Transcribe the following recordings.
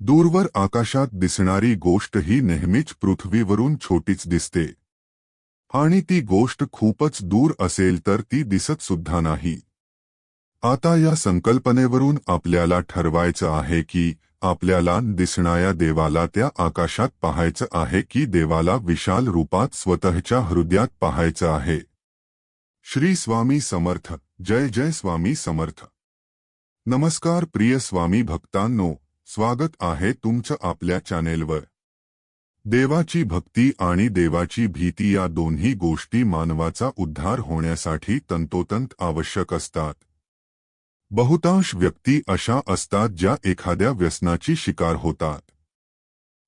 दूरवर आकाशात दिसणारी गोष्ट ही नेहमीच पृथ्वीवरून छोटीच दिसते. आणि ती गोष्ट खूपच दूर असेल तर ती दिसत सुद्धा नाही. आता या संकल्पनेवरून आपल्याला ठरवायचं आहे की आपल्याला दिसणाऱ्या देवाला त्या आकाशात पाहायचं आहे की देवाला विशाल रूपात स्वतःच्या हृदयात पाहायचं आहे. श्री स्वामी समर्थ. जय जय स्वामी समर्थ. नमस्कार प्रिय स्वामी भक्तांनो. स्वागत आहे तुमचं आपल्या चॅनेलवर. देवाची भक्ती आणि देवाची भीती या दोन्ही गोष्टी मानवाचा उद्धार होण्यासाठी तंतोतंत आवश्यक असतात. बहुतांश व्यक्ती अशा असतात ज्या एखाद्या व्यसनाची शिकार होतात.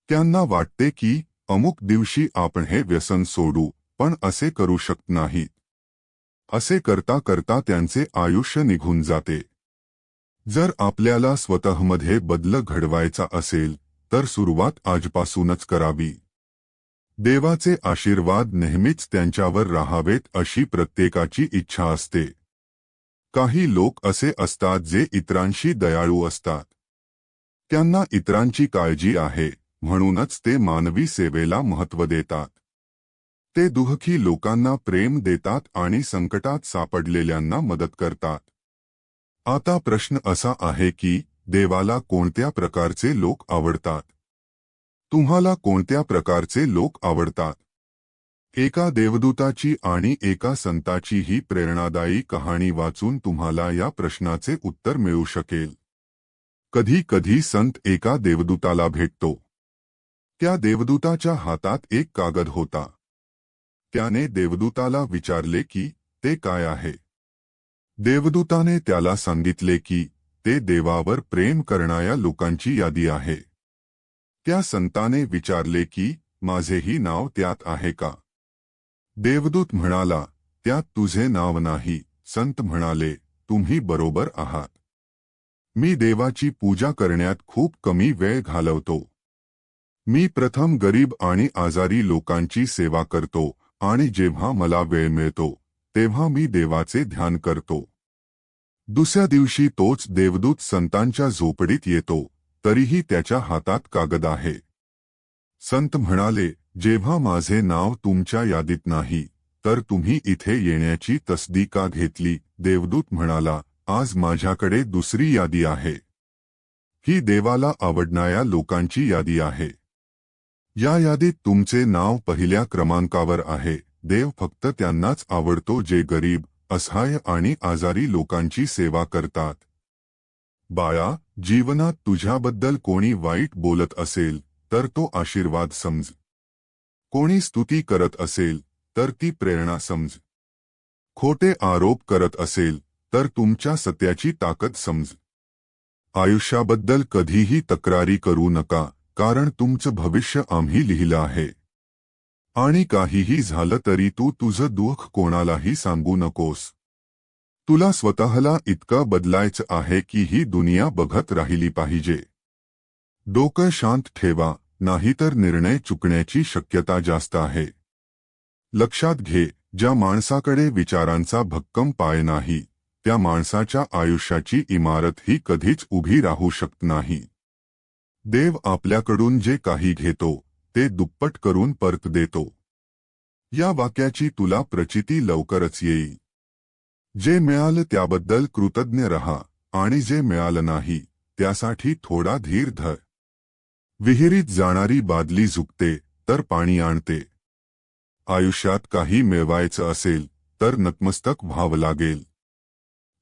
त्यांना वाटते की अमुक दिवशी आपण हे व्यसन सोडू पण असे करू शकत नाहीत. असे करता करता त्यांचे आयुष्य निघून जाते. जर आपल्याला स्वतःमध्ये बदल घडवायचा असेल तर सुरुवात आजपासूनच करावी. देवाचे आशीर्वाद नेहमीच त्यांच्यावर राहावेत अशी प्रत्येकाची इच्छा असते. काही लोक असे असतात जे इतरांशी दयाळू असतात. त्यांना इतरांची काळजी आहे म्हणूनच ते मानवी सेवेला महत्त्व देतात. ते दुःखी लोकांना प्रेम देतात आणि संकटात सापडलेल्यांना मदत करतात. आता प्रश्न असा आहे की देवाला कोणत्या प्रकारचे लोक आवडतात? तुम्हाला कोणत्या प्रकारचे लोक आवडतात? एका देवदूताची आणि एका संताची ही प्रेरणादायी कहाणी वाचून तुम्हाला या प्रश्नाचे उत्तर मिळू शकेल. कधी कधी संत एका देवदूताला भेटतो. त्या देवदूताच्या हातात एक कागद होता. त्याने देवदूताला विचारले की ते काय आहे? देवदूताने त्याला सांगितले की, ते देवावर प्रेम करणाऱ्या लोकांची यादी आहे. त्या संताने विचारले की, माझेही नाव त्यात आहे का? देवदूत म्हणाला, त्यात तुझे नाव नाही, संत म्हणाले, तुम्ही बरोबर आहात. मी देवाची पूजा करण्यात खूप कमी वेळ घालवतो. मी प्रथम गरीब आणि आजारी लोकांची सेवा करतो, आणि जेव्हा मला वेळ मिळतो तेव्हा मी देवाचे ध्यान करतो. दुसऱ्या दिवशी तोच देवदूत संतांच्या झोपडीत येतो तरीही त्याच्या हातात कागद आहे. संत म्हणाले जेव्हा माझे नाव तुमच्या यादीत नाही तर तुम्ही इथे येण्याची तसदी का घेतली? देवदूत म्हणाला आज माझ्याकडे दुसरी यादी आहे. ही देवाला आवडणाऱ्या लोकांची यादी आहे. या यादीत तुमचे नाव पहिल्या क्रमांकावर आहे. देव फक्त त्यांनाच आवडतो जे गरीब असहाय्य आणि आजारी लोकांची सेवा करतात. बाळा जीवनात तुझ्याबद्दल कोणी वाईट बोलत असेल तर तो आशीर्वाद समज. कोणी स्तुती करत असेल तर ती प्रेरणा समज. खोटे आरोप करत असेल तर तुमच्या सत्याची ताकद समज. आयुष्याबद्दल कधीही तक्रारी करू नका कारण तुमचं भविष्य आम्ही लिहिलं आहे. आणि काहीही झालं तरी तू तुझं दुःख कोणालाही सांगू नकोस. तुला स्वतःला इतकं बदलायचं आहे की ही दुनिया बघत राहिली पाहिजे. डोकं शांत ठेवा नाहीतर निर्णय चुकण्याची शक्यता जास्त आहे. लक्षात घे ज्या माणसाकडे विचारांचा भक्कम पाय नाही त्या माणसाच्या आयुष्याची इमारत ही कधीच उभी राहू शकत नाही. देव आपल्याकडून जे काही घेतो ते दुप्पट करून परत देतो. या वाक्याची तुला प्रचिती लवकरच येईल. जे मिळालं त्याबद्दल कृतज्ञ रहा आणि जे मिळालं नाही त्यासाठी थोडा धीर धर. विहिरीत जाणारी बादली झुकते तर पाणी आणते. आयुष्यात काही मिळवायचं असेल तर नतमस्तक व्हावं लागेल.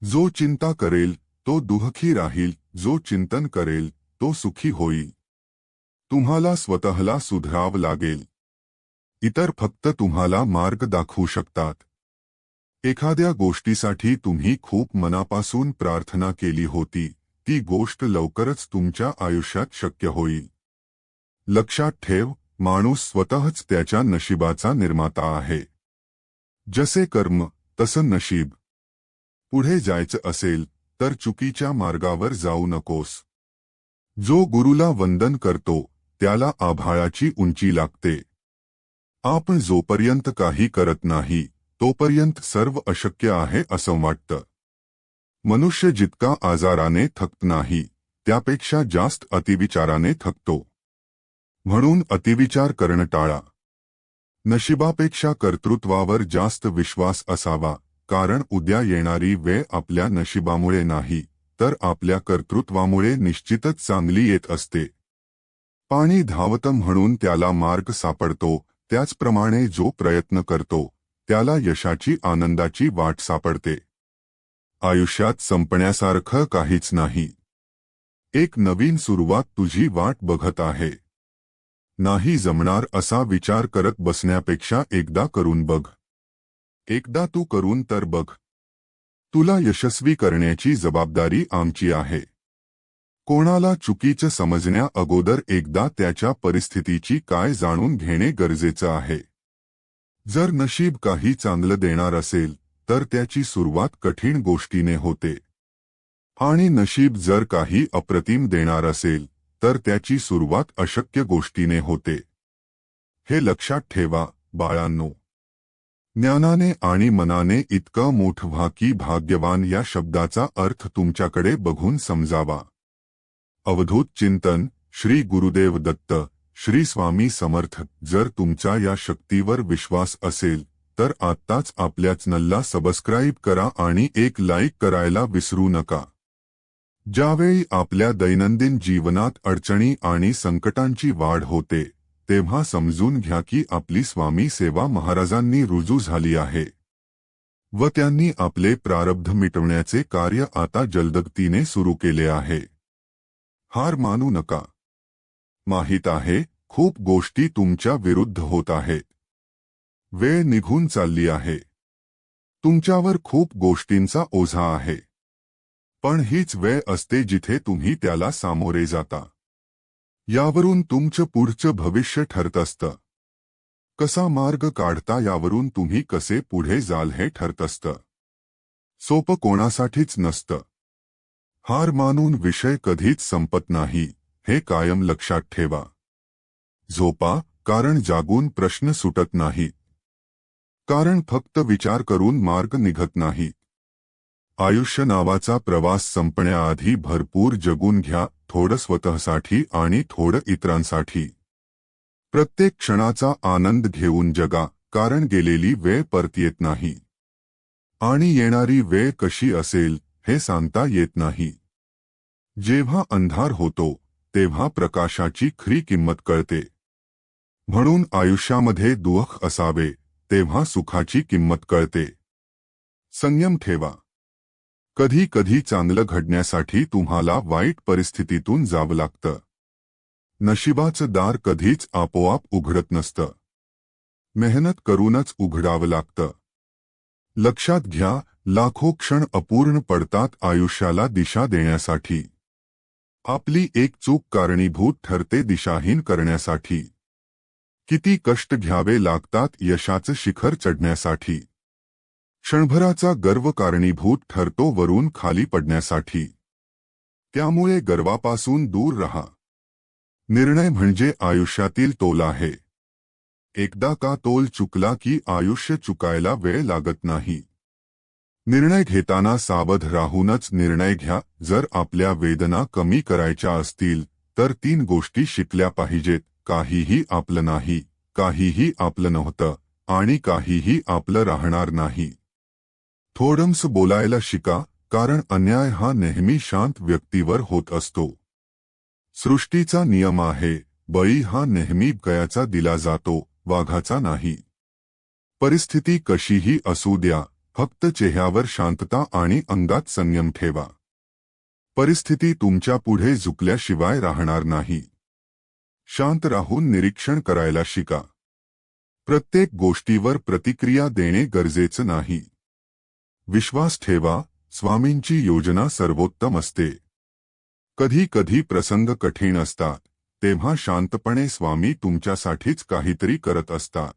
जो चिंता करेल तो दुःखी राहील जो चिंतन करेल तो सुखी होईल. तुम्हाला स्वतःला सुधराव लागेल. इतर फक्त तुम्हाला मार्ग दाखवू शकतात. एखाद्या गोष्टीसाठी तुम्ही खूप मनापासून प्रार्थना केली होती ती गोष्ट लवकरच तुमच्या आयुष्यात शक्य होईल. लक्षात ठेव माणूस स्वतःच त्याच्या नशिबाचा निर्माता आहे. जसे कर्म तसं नशीब. पुढे जायचं असेल तर चुकीच्या मार्गावर जाऊ नकोस. जो गुरुला वंदन करतो त्याला आभाळाची उंची लागते. आपण जोपर्यंत काही करत नाही तोपर्यंत सर्व अशक्य आहे असं वाटतं. मनुष्य जितका आजाराने थकत नाही त्यापेक्षा जास्त अतिविचाराने थकतो. म्हणून अतिविचार करणं टाळा. नशिबापेक्षा कर्तृत्वावर जास्त विश्वास असावा कारण उद्या येणारी वेळ आपल्या नशिबामुळे नाही तर आपल्या कर्तृत्वामुळे निश्चितच चांगली येत असते. पाणी धावतं म्हणून त्याला मार्ग सापडतो त्याचप्रमाणे जो प्रयत्न करतो त्याला यशाची आनंदाची वाट सापडते. आयुष्यात संपण्यासारखं काहीच नाही. एक नवीन सुरुवात तुझी वाट बघत आहे. नाही जमणार असा विचार करत बसण्यापेक्षा एकदा करून बघ. एकदा तू करून तर बघ. तुला यशस्वी करण्याची जबाबदारी आमची आहे. कोणाला चुकीचं समजण्या अगोदर एकदा त्याच्या परिस्थितीची काय जाणून घेणे गरजेचं आहे? जर नशीब काही चांगलं देणार असेल तर त्याची सुरुवात कठीण गोष्टीने होते. आणि नशीब जर काही अप्रतिम देणार असेल तर त्याची सुरुवात अशक्य गोष्टीने होते. हे लक्षात ठेवा बाळांनो. ज्ञानाने आणि मनाने इतकं मोठ की भाग्यवान या शब्दाचा अर्थ तुमच्याकडे बघून समजावा. अवधूत चिंतन श्री गुरुदेव दत्त श्री स्वामी समर्थ. जर तुमचा या शक्तीवर विश्वास असेल तर आत्ताच आपल्या चॅनलला सबस्क्राईब करा आणि एक लाईक करायला विसरू नका. ज्यावेळी आपल्या दैनंदिन जीवनात अडचणी आणि संकटांची वाढ होते तेव्हा समजून घ्या की आपली स्वामी सेवा महाराजांनी रुजू झाली आहे. व त्यांनी आपले प्रारब्ध मिटवण्याचे कार्य आता जलदगतीने सुरू केले आहे. हार मानू नका. माहीत आहे खूप गोष्टी तुमच्या विरुद्ध होत आहेत. वेळ निघून चालली आहे. तुमच्यावर खूप गोष्टींचा ओझा आहे. पण हीच वेळ असते जिथे तुम्ही त्याला सामोरे जाता. यावरून तुमचं पुढचं भविष्य ठरत असतं. कसा मार्ग काढता यावरून तुम्ही कसे पुढे जाल हे ठरत असतं. सोपं कोणासाठीच नसतं. हार मानून विषय कधीच संपत नाही हे कायम लक्षात ठेवा. झोपा कारण जागून प्रश्न सुटत नाही. कारण फक्त विचार करून मार्ग निघत नाही. आयुष्य नावाचा प्रवास संपण्याआधी भरपूर जगून घ्या थोडं स्वतःसाठी आणि थोडं इतरांसाठी. प्रत्येक क्षणाचा आनंद घेऊन जगा कारण गेलेली वेळ परत येत नाही. आणि येणारी वेळ कशी असेल हे सांगता येत नाही. जेव्हा अंधार होतो तेव्हा प्रकाशाची खरी किंमत कळते. म्हणून आयुष्यामध्ये दुःख असावे तेव्हा सुखाची किंमत कळते. संयम ठेवा. कधी कधी चांगलं घडण्यासाठी तुम्हाला वाईट परिस्थितीतून जावं लागतं. नशिबाचं दार कधीच आपोआप उघडत नसतं. मेहनत करूनच उघडावं लागतं. लक्षात घ्या लाखो क्षण अपूर्ण पडतात आयुष्याला दिशा देण्यासाठी. आपली एक चूक कारणीभूत ठरते दिशाहीन करण्यासाठी. किती कष्ट घ्यावे लागतात यशाचं शिखर चढण्यासाठी. क्षणभराचा गर्व कारणीभूत ठरतो वरून खाली पडण्यासाठी. त्यामुळे गर्वापासून दूर रहा. निर्णय म्हणजे आयुष्यातील तोल आहे. एकदा का तोल चुकला की आयुष्य चुकायला वेळ लागत नाही. निर्णय घेताना सावध राहूनच निर्णय घ्या. जर आपल्या वेदना कमी करायच्या असतील तर तीन गोष्टी शिकल्या पाहिजेत. काहीही आपलं नाही काहीही आपलं नव्हतं आणि काहीही आपलं राहणार नाही. थोडंस बोलायला शिका कारण अन्याय हा नेहमी शांत व्यक्तीवर होत असतो. सृष्टीचा नियम आहे बळी हा नेहमी गयाचा दिला जातो वाघाचा नाही. परिस्थिती कशीही असू द्या फक्त चेहऱ्यावर शांतता आणि अंगात संयम ठेवा. परिस्थिती तुमच्यापुढे झुकल्याशिवाय राहणार नाही. शांत राहून निरीक्षण करायला शिका. प्रत्येक गोष्टीवर प्रतिक्रिया देणे गरजेचं नाही. विश्वास ठेवा स्वामींची योजना सर्वोत्तम असते. कधी कधी प्रसंग कठीण असतात तेव्हा शांतपणे स्वामी तुमच्यासाठीच काहीतरी करत असतात.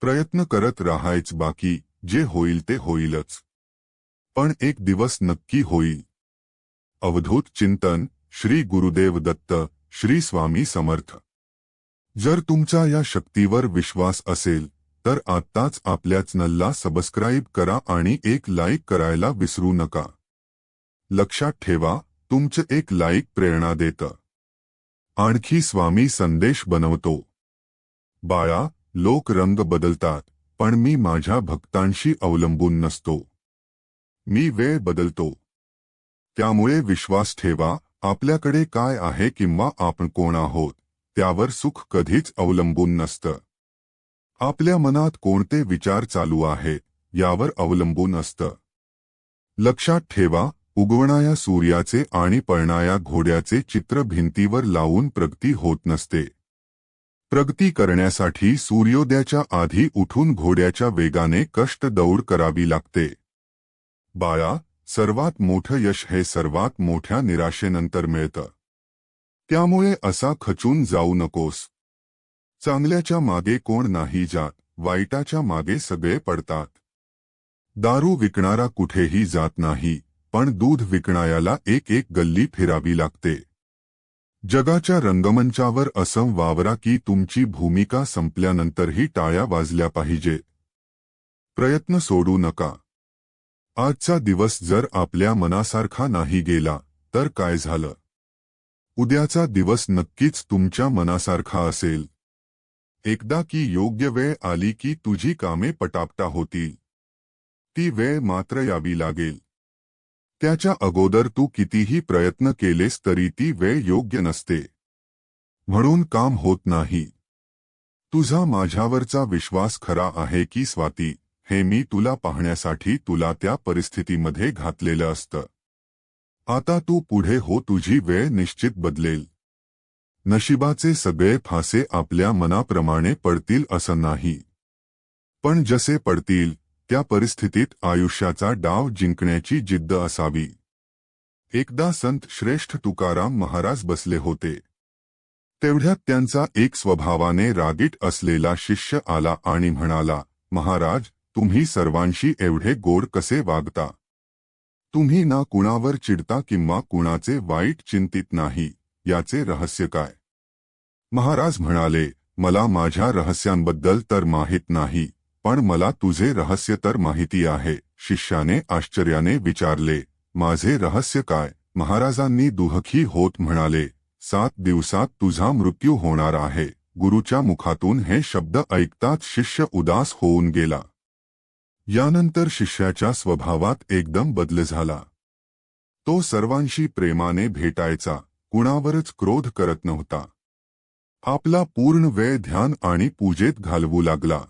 प्रयत्न करत राहायच बाकी जे होईल ते होईलच. पण एक दिवस नक्की होईल. अवधूत चिंतन श्री गुरुदेव दत्त श्री स्वामी समर्थ. जर तुमचा या शक्तीवर विश्वास असेल तर आत्ताच आपल्या चॅनलला सबस्क्राईब करा आणि एक लाईक करायला विसरू नका. लक्षात ठेवा तुमचं एक लाईक प्रेरणा देतं. आणखी स्वामी संदेश बनवतो. बाळा लोक रंग बदलतात. पण मी माझ्या भक्तांशी अवलंबून नसतो. मी वेळ बदलतो. त्यामुळे विश्वास ठेवा आपल्याकडे काय आहे किंवा आपण कोण आहोत त्यावर सुख कधीच अवलंबून नसतं. आपल्या मनात कोणते विचार चालू आहे यावर अवलंबून असतं. लक्षात ठेवा उगवणाया सूर्याचे आणि पळणाया घोड्याचे चित्र भिंतीवर लावून प्रगती होत नसते. प्रगती करण्यासाठी सूर्योदयाच्या आधी उठून घोड्याच्या वेगाने कष्ट दौड करावी लागते. बाळा सर्वात मोठं यश हे सर्वात मोठ्या निराशेनंतर मिळतं. त्यामुळे असा खचून जाऊ नकोस. चांगल्याच्या मागे कोण नाही जात वाईटाच्या मागे सगळे पडतात. दारू विकणारा कुठेही जात नाही पण दूध विकणायाला एक एक गल्ली फिरावी लागते. जगाच्या रंगमंचावर असं वावरा की तुमची भूमिका संपल्यानंतरही टाळ्या वाजल्या पाहिजे. प्रयत्न सोडू नका. आजचा दिवस जर आपल्या मनासारखा नाही गेला तर काय झालं? उद्याचा दिवस नक्कीच तुमच्या मनासारखा असेल. एकदा की योग्य वेळ आली की तुझी कामे पटापटा होतील. ती वेळ मात्र यावी लागेल. त्याच्या अगोदर तू कितीही प्रयत्न केलेस तरी ती वेळ योग्य नसते. म्हणून काम होत नाही. तुझा माझ्यावरचा विश्वास खरा आहे की स्वाती हे मी तुला पाहण्यासाठी तुला त्या परिस्थितीमध्ये घातलेलं असतं. आता तू पुढे हो तुझी वेळ निश्चित बदलेल. नशिबाचे सगळे फासे आपल्या मनाप्रमाणे पडतील असं नाही. पण जसे पडतील त्या परिस्थितीत आयुष्याचा डाव जिंकण्याची जिद्द असावी. एकदा संत श्रेष्ठ तुकाराम महाराज बसले होते. तेवढ्यात त्यांचा एक स्वभावाने रागीट असलेला शिष्य आला आणि म्हणाला महाराज तुम्ही सर्वांशी एवढे गोड कसे वागता? तुम्ही ना कुणावर चिडता किंवा कुणाचे वाईट चिंतित नाही याचे रहस्य काय? महाराज म्हणाले मला माझ्या रहस्यांबद्दल तर माहीत नाही. पण मला तुझे रहस्य तर माहिती आहे. शिष्याने आश्चर्याने विचारले माझे रहस्य काय महाराजांनी दुहखी होत म्हणाले सात दिवसात तुझा मृत्यू होणार आहे. गुरुच्या मुखातून हे शब्द ऐकताच शिष्य उदास होऊन गेला. यानंतर शिष्याच्या स्वभावात एकदम बदल झाला. तो सर्वांशी प्रेमाने भेटायचा कुणावरच क्रोध करत नव्हता. आपला पूर्ण वेळ ध्यान आणि पूजेत घालवू लागला.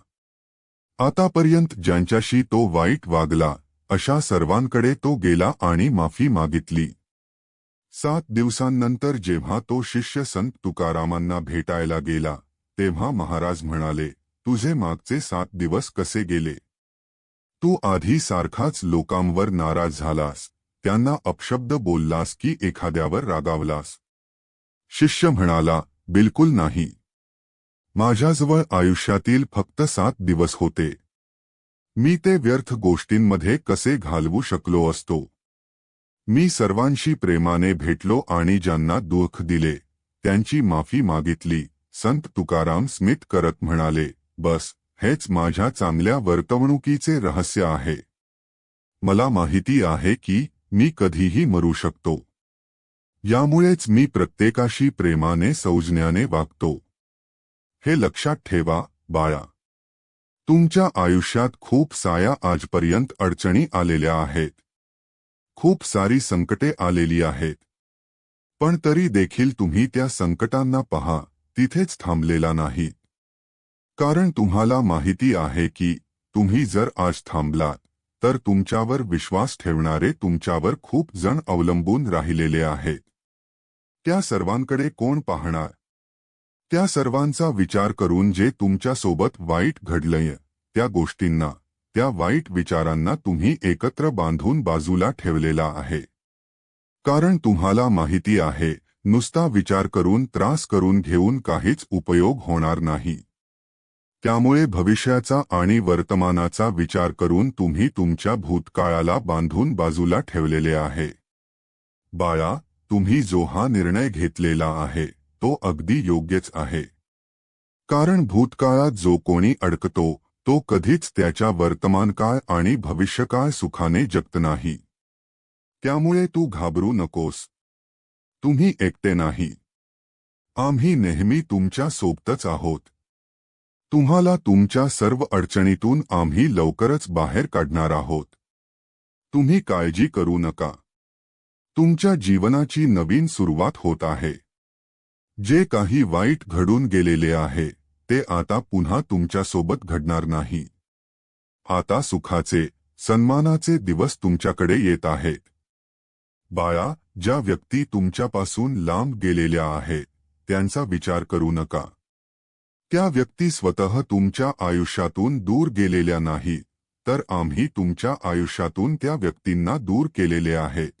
आतापर्यंत ज्यांच्याशी तो वाईट वागला अशा सर्वांकडे तो गेला आणि माफी मागितली. सात दिवसांनंतर जेव्हा तो शिष्य संत तुकारामांना भेटायला गेला तेव्हा महाराज म्हणाले तुझे मागचे सात दिवस कसे गेले? तू आधी सारखाच लोकांवर नाराज झालास त्यांना अपशब्द बोललास की एखाद्यावर रागावलास. शिष्य म्हणाला बिलकुल नाही. माझ्याजवळ आयुष्यातील फक्त सात दिवस होते. मी ते व्यर्थ गोष्टींमध्ये कसे घालवू शकलो असतो? मी सर्वांशी प्रेमाने भेटलो आणि ज्यांना दुःख दिले त्यांची माफी मागितली संत तुकाराम स्मित करत म्हणाले बस हेच माझ्या चांगल्या वर्तवणुकीचे रहस्य आहे. मला माहिती आहे की मी कधीही मरू शकतो. यामुळेच मी प्रत्येकाशी प्रेमाने सौजन्याने वागतो. हे लक्षात ठेवा बाळा. तुमच्या आयुष्यात खूप साया आजपर्यंत अडचणी आलेल्या आहेत. खूप सारी संकटे आलेली आहेत. पण तरी देखील तुम्ही त्या संकटांना पहा तिथेच थांबलेला नाही. कारण तुम्हाला माहिती आहे की तुम्ही जर आज थांबलात तर तुमच्यावर विश्वास ठेवणारे तुमच्यावर खूप जण अवलंबून राहिलेले आहेत. त्या सर्वांकडे कोण पाहणार? त्या सर्वांचा विचार करून जे तुमच्यासोबत वाईट घडलंय त्या गोष्टींना त्या वाईट विचारांना तुम्ही एकत्र बांधून बाजूला ठेवलेला आहे. कारण तुम्हाला माहिती आहे नुसता विचार करून त्रास करून घेऊन काहीच उपयोग होणार नाही. त्यामुळे भविष्याचा आणि वर्तमानाचा विचार करून तुम्ही तुमच्या भूतकाळाला बांधून बाजूला ठेवलेले आहे. बाळा तुम्ही जो हा निर्णय घेतलेला आहे तो अगदी योग्यच आहे. कारण भूतकाळात जो कोणी अडकतो तो कधीच त्याच्या वर्तमानकाळ आणि भविष्यकाळ सुखाने जगत नाही. त्यामुळे तू घाबरू नकोस. तुम्ही एकटे नाही. आम्ही नेहमी तुमच्या सोबतच आहोत. तुम्हाला तुमच्या सर्व अडचणीतून आम्ही लवकरच बाहेर काढणार आहोत. तुम्ही काळजी करू नका. तुमच्या जीवनाची नवीन सुरुवात होत आहे. जे काही वाईट घडून गेलेले आहे ते आता पुन्हा तुमच्यासोबत घडणार नाही. आता सुखाचे सन्मानाचे दिवस तुमच्याकडे येत आहेत. बाळा ज्या व्यक्ती तुमच्यापासून लांब गेलेल्या आहेत त्यांचा विचार करू नका. त्या व्यक्ती स्वतः तुमच्या आयुष्यातून दूर गेलेल्या नाही तर आम्ही तुमच्या आयुष्यातून त्या व्यक्तींना दूर केलेले आहेत.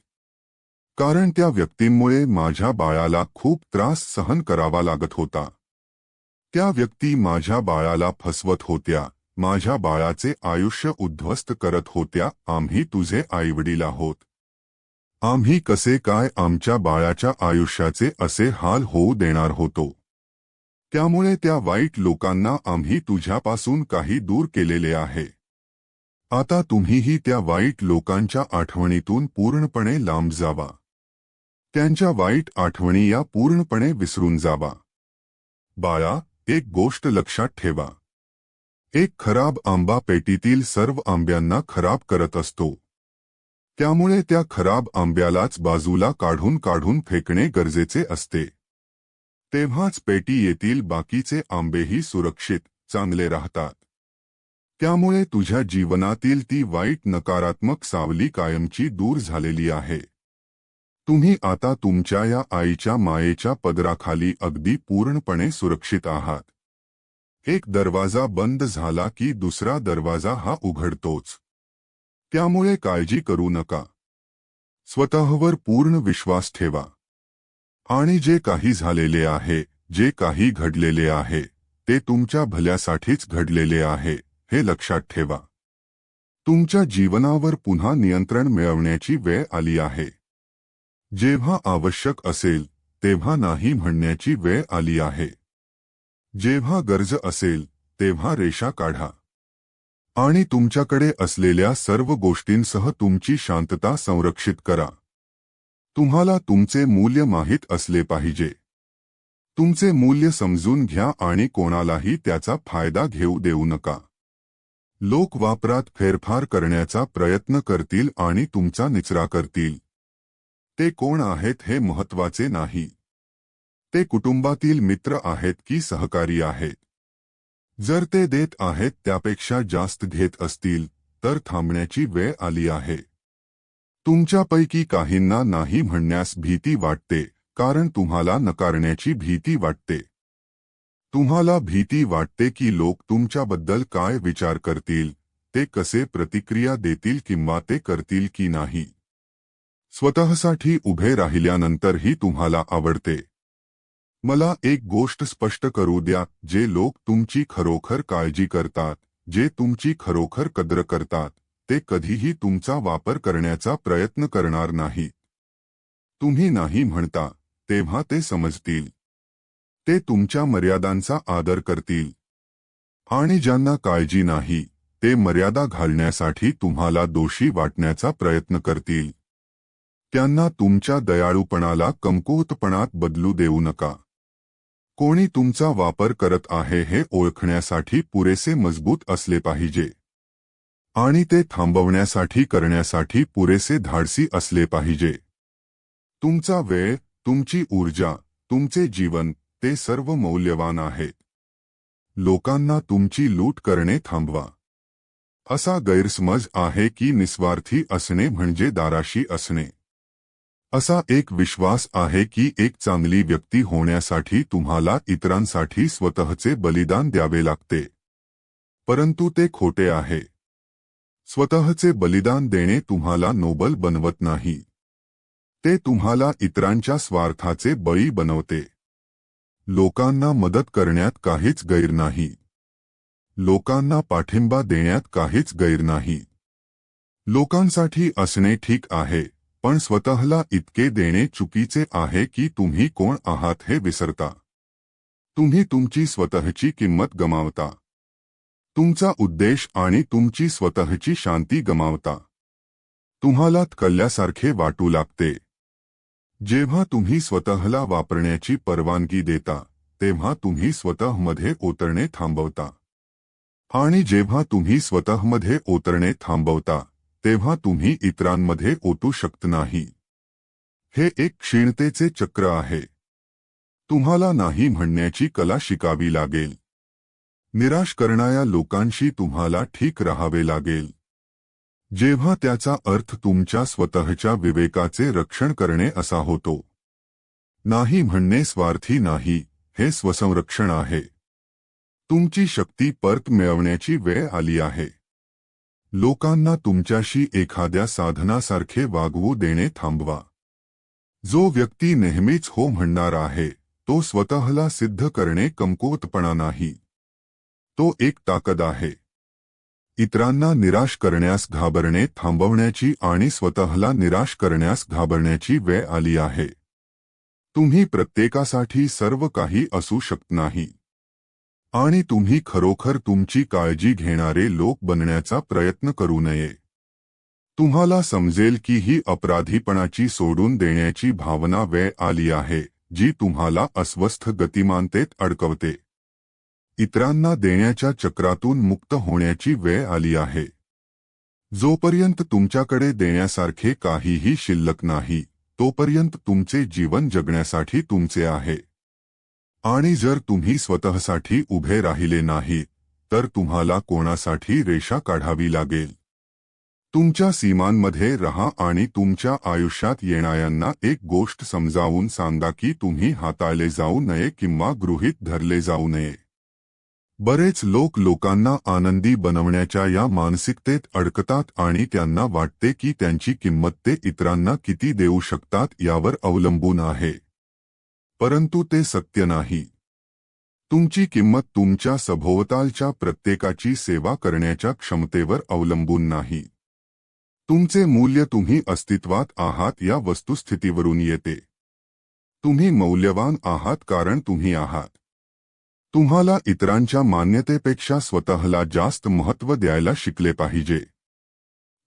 कारण त्या व्यक्तींमुळे माझ्या बाळाला खूप त्रास सहन करावा लागत होता. त्या व्यक्ती माझ्या बाळाला फसवत होत्या. माझ्या बाळाचे आयुष्य उद्ध्वस्त करत होत्या. आम्ही तुझे आईवडील आहोत. आम्ही कसे काय आमच्या बाळाच्या आयुष्याचे असे हाल होऊ देणार होतो? त्यामुळे त्या वाईट लोकांना आम्ही तुझ्यापासून काही दूर केलेले आहे. आता तुम्हीही त्या वाईट लोकांच्या आठवणीतून पूर्णपणे लांब जावा. त्यांच्या वाईट आठवणी या पूर्णपणे विसरून जावा. बाळा एक गोष्ट लक्षात ठेवा. एक खराब आंबा पेटीतील सर्व आंब्यांना खराब करत असतो. त्यामुळे त्या खराब आंब्यालाच बाजूला काढून काढून फेकणे गरजेचे असते. तेव्हाच पेटी येतील बाकीचे आंबेही सुरक्षित चांगले राहतात. त्यामुळे तुझ्या जीवनातील ती वाईट नकारात्मक सावली कायमची दूर झालेली आहे. तुम्ही आता तुमच्या या आईच्या मायेच्या पदराखाली अगदी पूर्णपणे सुरक्षित आहात. एक दरवाजा बंद झाला की दुसरा दरवाजा हा उघडतोच. त्यामुळे काळजी करू नका. स्वतःवर पूर्ण विश्वास ठेवा. आणि जे काही झालेले आहे जे काही घडलेले आहे ते तुमच्या भल्यासाठीच घडलेले आहे हे लक्षात ठेवा. तुमच्या जीवनावर पुन्हा नियंत्रण मिळवण्याची वेळ आली आहे. जेव्हा आवश्यक असेल तेव्हा नाही म्हणण्याची वेळ आली आहे. जेव्हा गरज असेल तेव्हा रेषा काढा. आणि तुमच्याकडे असलेल्या सर्व गोष्टींसह तुमची शांतता संरक्षित करा. तुम्हाला तुमचे मूल्य माहीत असले पाहिजे. तुमचे मूल्य समजून घ्या आणि कोणालाही त्याचा फायदा घेऊ देऊ नका. लोक वापरात फेरफार करण्याचा प्रयत्न करतील आणि तुमचा निचरा करतील. ते कोण आहेत हे महत्त्वाचे नाही. ते कुटुंबातील मित्र आहेत की सहकारी आहेत. जर ते देत आहेत त्यापेक्षा जास्त घेत असतील तर थांबण्याची वेळ आली आहे. तुमच्यापैकी काहींना नाही म्हणण्यास भीती वाटते कारण तुम्हाला नकारण्याची भीती वाटते. तुम्हाला भीती वाटते की लोक तुमच्याबद्दल काय विचार करतील ते कसे प्रतिक्रिया देतील किंवा ते करतील की नाही. स्वतःसाठी उभे राहिल्यानंतरही तुम्हाला आवडते. मला एक गोष्ट स्पष्ट करू द्या जे लोक तुमची खरोखर काळजी करतात जे तुमची खरोखर कद्र करतात ते कधीही तुमचा वापर करण्याचा प्रयत्न करणार नाही तुम्ही नाही म्हणता तेव्हा ते समजतील. ते तुमच्या मर्यादांचा आदर करतील. आणि ज्यांना काळजी नाही ते मर्यादा घालण्यासाठी तुम्हाला दोषी वाटण्याचा प्रयत्न करतील. त्यांना तुमच्या दयाळूपणाला कमकुवतपणात बदलू देऊ नका. कोणी तुमचा वापर करत आहे हे ओळखण्यासाठी पुरेसे मज़बूत असले पाहिजे. आणि ते थांबवण्यासाठी करण्यासाठी पुरेसे धाडसी असले पाहिजे. तुमचा वेळ, तुमची ऊर्जा, तुमचे जीवन, ते सर्व मौल्यवान आहेत. लोकांना तुमची लूट करणे थांबवा. असा गैरसमज आहे की निस्वार्थी असणे म्हणजे दाराशी असणे. असा एक विश्वास आहे की एक चांगली व्यक्ती होण्यासाठी तुम्हाला इतरांसाठी स्वतःचे बलिदान द्यावे लागते. परंतु ते खोटे आहे. स्वतःचे बलिदान देणे तुम्हाला नोबल बनवत नाही. ते तुम्हाला इतरांच्या स्वार्थाचे बळी बनवते. लोकांना मदत करण्यात काहीच गैर नाही. लोकांना पाठिंबा देण्यात काहीच गैर नाही. लोकांसाठी असणे ठीक आहे. पण स्वतःला इतके देणे चुकीचे आहे की तुम्ही कोण आहात हे विसरता. तुम्ही तुमची स्वतःची किंमत गमावता. तुमचा उद्देश आणि तुमची स्वतःची शांती गमावता. तुम्हाला कल्ल्यासारखे वाटू लागते. जेव्हा तुम्ही स्वतःला वापरण्याची परवानगी देता तेव्हा तुम्ही स्वतःमध्ये ओतरणे थांबवता. आणि जेव्हा तुम्ही स्वतःमध्ये ओतरणे थांबवता तेव्हा तुम्ही इतरांमध्ये ओतू शकत नाही. हे एक क्षीणतेचे चक्र आहे. तुम्हाला नाही म्हणण्याची कला शिकावी लागेल. निराश करणाऱ्या लोकांशी तुम्हाला ठीक राहावे लागेल. जेव्हा त्याचा अर्थ तुमच्या स्वतःच्या विवेकाचे रक्षण करणे असा होतो. नाही म्हणणे स्वार्थी नाही हे स्वसंरक्षण आहे. तुमची शक्ती परत मिळवण्याची वेळ आली आहे. लोकांना तुमच्याशी एखाद्या साधनासारखे वागवू देणे थांबवा. जो व्यक्ती नेहमीच हो म्हणणार आहे तो स्वतःला सिद्ध करणे कमकुवतपणा नाही. तो एक ताकद आहे. इतरांना निराश करण्यास घाबरणे थांबवण्याची आणि स्वतःला निराश करण्यास घाबरण्याची वेळ आली आहे. तुम्ही प्रत्येकासाठी सर्व काही असू शकत नाही. आणि तुम्ही खरोखर तुमची काळजी घेणारे लोक बनण्याचा प्रयत्न करू नये. तुम्हाला समजेल की ही अपराधीपणाची सोडून देण्याची भावना वेळ आली आहे जी तुम्हाला अस्वस्थ गतिमानतेत अडकवते. इतरांना देण्याच्या चक्रातून मुक्त होण्याची वेळ आली आहे. जोपर्यंत तुमच्याकडे देण्यासारखे काहीही शिल्लक नाही तोपर्यंत तुमचे जीवन जगण्यासाठी तुमचे आहे. आणि जर तुम्ही स्वतःसाठी उभे राहिले नाही तर तुम्हाला कोणासाठी रेषा काढावी लागेल. तुमच्या सीमांमध्ये रहा आणि तुमच्या आयुष्यात येणाऱ्यांना एक गोष्ट समजावून सांगा की तुम्ही हाताळले जाऊ नये किंवा गृहीत धरले जाऊ नये. बरेच लोक लोकांना आनंदी बनवण्याच्या या मानसिकतेत अडकतात आणि त्यांना वाटते की त्यांची किंमत ते इतरांना किती देऊ शकतात यावर अवलंबून आहे. परंतु ते सत्य नाही. तुमची किंमत तुमच्या सभोवतालच्या प्रत्येकाची सेवा करण्याच्या क्षमतेवर अवलंबून नाही. तुमचे मूल्य तुम्ही अस्तित्वात आहात या वस्तुस्थितीवरून येते. तुम्ही मौल्यवान आहात कारण तुम्ही आहात. तुम्हाला इतरांच्या मान्यतेपेक्षा स्वतःला जास्त महत्त्व द्यायला शिकले पाहिजे.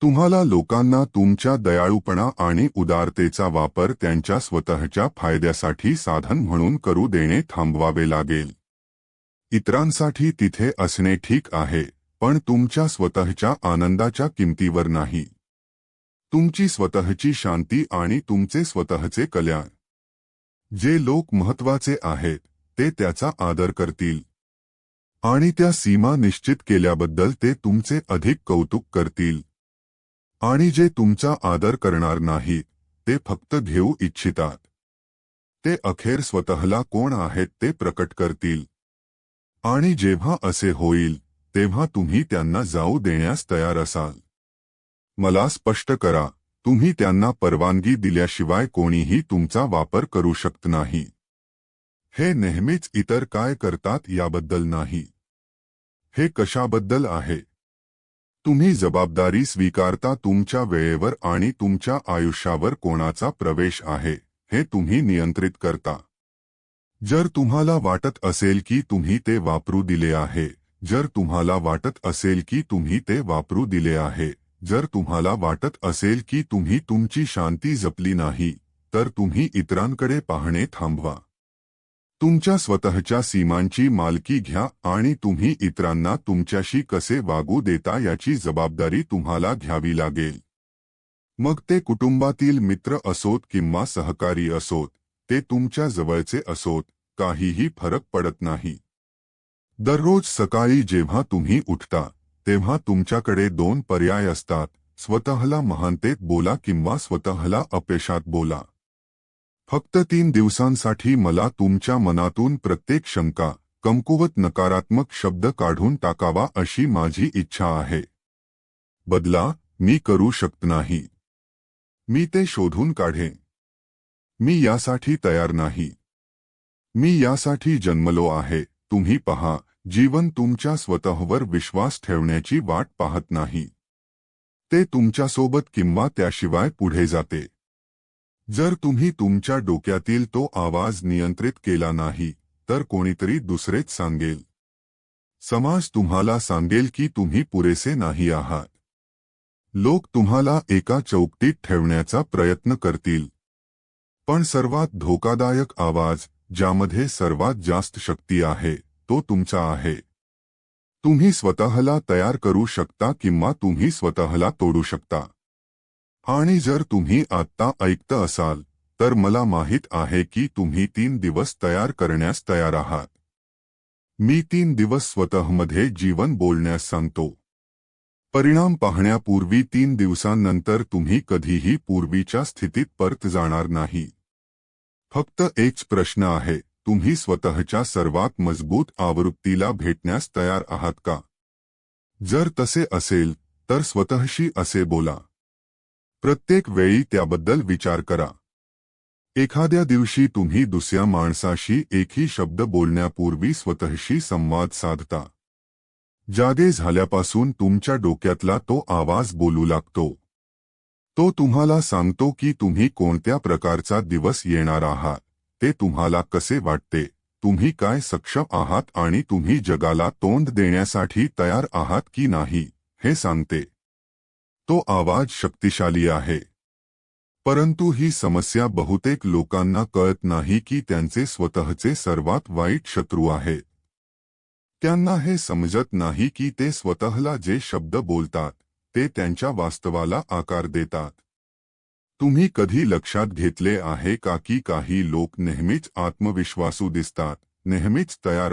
तुम्हाला लोकांना तुमच्या दयाळूपणा आणि उदारतेचा वापर त्यांच्या स्वतःच्या फायद्यासाठी साधन म्हणून करू देणे थांबवावे लागेल. इतरांसाठी तिथे असणे ठीक आहे पण तुमच्या स्वतःच्या आनंदाच्या किमतीवर नाही. तुमची स्वतःची शांती आणि तुमचे स्वतःचे कल्याण. जे लोक महत्त्वाचे आहेत ते त्याचा आदर करतील. आणि त्या सीमा निश्चित केल्याबद्दल ते तुमचे अधिक कौतुक करतील. आणि जे तुमचा आदर करणार नाहीत ते फक्त घेऊ इच्छितात. ते अखेर स्वतःला कोण आहेत ते प्रकट करतील. आणि जेव्हा असे होईल तेव्हा तुम्ही त्यांना जाऊ देण्यास तयार असाल. मला स्पष्ट करा तुम्ही त्यांना परवानगी दिल्याशिवाय कोणीही तुमचा वापर करू शकत नाही. हे नेहमीच इतर काय करतात याबद्दल नाही. हे कशाबद्दल आहे? तुम्ही जबाबदारी स्वीकारता तुमच्या वेळेवर आणि तुमच्या आयुष्यावर कोणाचा प्रवेश आहे हे तुम्ही नियंत्रित करता. जर तुम्हाला वाटत असेल की तुम्ही ते वापरू दिले आहे जर तुम्हाला वाटत असेल की तुम्ही ते वापरू दिले आहे जर तुम्हाला वाटत असेल की तुम्ही तुमची शांती जपली नाही तर तुम्ही इतरांकडे पाहणे थांबवा. तुमच्या स्वतःच्या सीमांची मालकी घ्या आणि तुम्ही इतरांना तुमच्याशी कसे वागू देता याची जबाबदारी तुम्हाला घ्यावी लागेल. मग ते कुटुंबातील मित्र असोत किंवा सहकारी असोत ते तुमच्या जवळचे असोत काहीही फरक पडत नाही. दररोज सकाळी जेव्हा तुम्ही उठता तेव्हा तुमच्याकडे दोन पर्याय असतात स्वतःला महानतेत बोला किंवा स्वतःला अपयशात बोला. फक्त तीन दिवसांसाठी मला तुमच्या मनातून प्रत्येक शंका कमकुवत नकारात्मक शब्द काढून टाकावा अशी माझी इच्छा आहे. बदला मी करू शकत नाही मी ते शोधून काढेन मी यासाठी तयार नाही. मी यासाठी जन्मलो आहे. तुम्ही पहा जीवन तुमच्या स्वतःवर विश्वास ठेवण्याची वाट पाहत नाही. ते तुमच्यासोबत किंवा त्याशिवाय पुढे जाते. जर तुम्ही तुमच्या डोक्यातील तो आवाज नियंत्रित केला नाही तर कोणीतरी दुसरेच सांगेल. समाज तुम्हाला सांगेल की तुम्ही पुरेसे नाही आहात. लोक तुम्हाला एका चौकटीत ठेवण्याचा प्रयत्न करतील. पण सर्वात धोकादायक आवाज ज्यामध्ये सर्वात जास्त शक्ती आहे तो तुमचा आहे. तुम्ही स्वतःला तयार करू शकता किंवा तुम्ही स्वतःला तोडू शकता. आणि जर तुम्ही आत्ता ऐकत असाल तर मला माहीत आहे की तुम्ही तीन दिवस तयार करण्यास तयार आहात. मी तीन दिवस स्वतःमध्ये जीवन बोलण्यास सांगतो. परिणाम पाहण्यापूर्वी तीन दिवसांनंतर तुम्ही कधीही पूर्वीच्या स्थितीत परत जाणार नाही. फक्त एकच प्रश्न आहे तुम्ही स्वतःच्या सर्वात मजबूत आवृत्तीला भेटण्यास तयार आहात का? जर तसे असेल तर स्वतःशी असे बोला. प्रत्येक वेळी त्याबद्दल विचार करा. एखाद्या दिवशी तुम्ही दुसऱ्या माणसाशी एकही शब्द बोलण्यापूर्वी स्वतःशी संवाद साधता. जागे झाल्यापासून तुमच्या डोक्यातला तो आवाज बोलू लागतो. तो तुम्हाला सांगतो की तुम्ही कोणत्या प्रकारचा दिवस येणार आहात ते तुम्हाला कसे वाटते तुम्ही काय सक्षम आहात आणि तुम्ही जगाला तोंड देण्यासाठी तयार आहात की नाही हे सांगते. तो आवाज़ शक्तिशाली आहे. परंतु ही समस्या बहुतेक लोकांना कळत नाही की त्यांचे स्वतःचे सर्वात वाईट शत्रू हे समजत नाही की स्वतःला जे शब्द ते त्यांच्या वास्तवाला आकार देतात. तुम्ही कधी लक्षात घेतले आहे का की काही लोक नेहमीच आत्मविश्वासू दिसतात, नेहमीच तयार